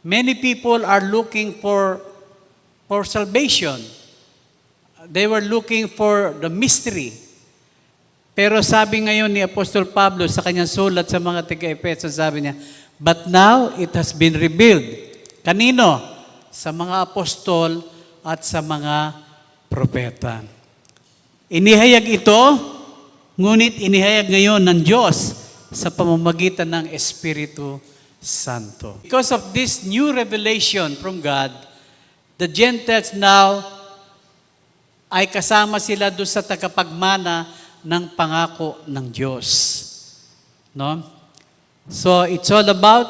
Many people are looking for for salvation. They were looking for the mystery. Pero sabi ngayon ni Apostol Pablo sa kanyang sulat sa mga taga-Efeso, sabi niya, But now it has been revealed. Kanino? Sa mga apostol at sa mga propeta. Inihayag ito, ngunit inihayag ngayon ng Diyos sa pamamagitan ng Espiritu Santo. Because of this new revelation from God, the Gentiles now ay kasama sila doon sa tagapagmana ng pangako ng Diyos. No? So it's all about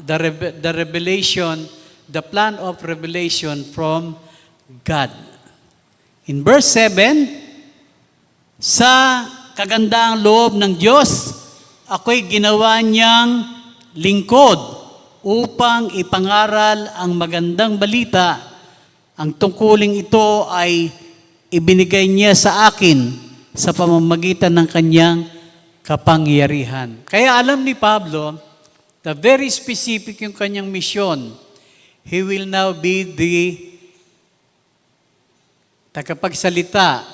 the, reve- the revelation, the plan of revelation from God. In verse 7, sa kagandaang loob ng Diyos, ako'y ginawa niyang lingkod upang ipangaral ang magandang balita. Ang tungkuling ito ay ibinigay niya sa akin sa pamamagitan ng kanyang kapangyarihan. Kaya alam ni Pablo, the very specific yung kanyang misyon. He will now be the tagapagsalita,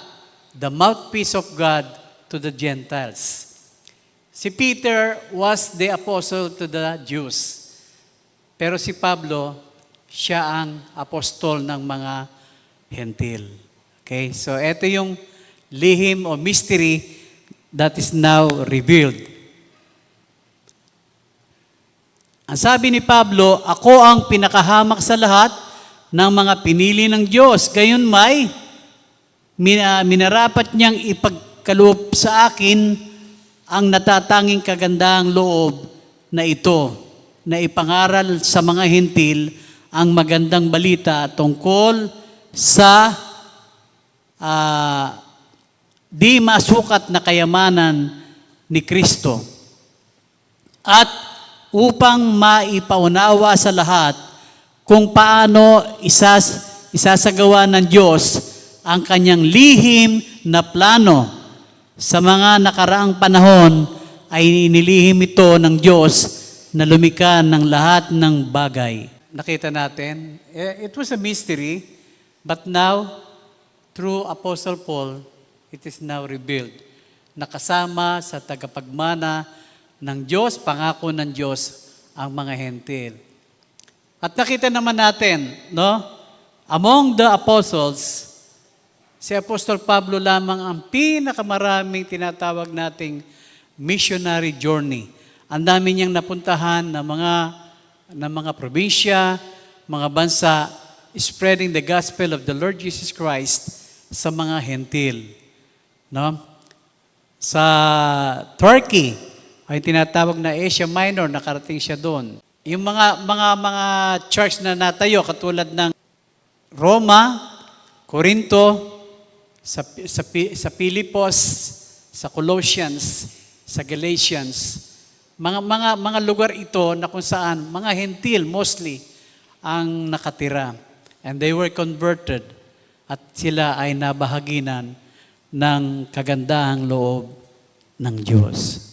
the mouthpiece of God to the Gentiles. Si Peter was the apostle to the Jews. Pero si Pablo, siya ang apostol ng mga hentil. Okay? So, ito yung lihim o mystery that is now revealed. Ang sabi ni Pablo, ako ang pinakahamak sa lahat ng mga pinili ng Diyos. Gayon may, mina- minarapat niyang ipagkaloob sa akin ang natatanging kagandahang loob na ito, na ipangaral sa mga hintil ang magandang balita tungkol sa ah, di masukat na kayamanan ni Kristo. At upang maipaunawa sa lahat kung paano isas, isasagawa ng Diyos ang kanyang lihim na plano sa mga nakaraang panahon ay inilihim ito ng Diyos na lumika ng lahat ng bagay. Nakita natin, eh, it was a mystery, but now, through Apostle Paul, it is now revealed. Nakasama sa tagapagmana ng Diyos, pangako ng Diyos, ang mga hentil. At nakita naman natin, no? Among the apostles, si Apostol Pablo lamang ang pinakamaraming tinatawag nating missionary journey. Ang dami niyang napuntahan ng mga ng mga probinsya, mga bansa, spreading the gospel of the Lord Jesus Christ sa mga hentil. No? Sa Turkey, ay tinatawag na Asia Minor, nakarating siya doon. Yung mga mga mga church na natayo katulad ng Roma, Corinto, sa sa sa Pilipos, sa Colossians, sa Galatians. Mga mga mga lugar ito na kung saan mga hentil mostly ang nakatira. And they were converted at sila ay nabahaginan ng kagandahang loob ng Diyos.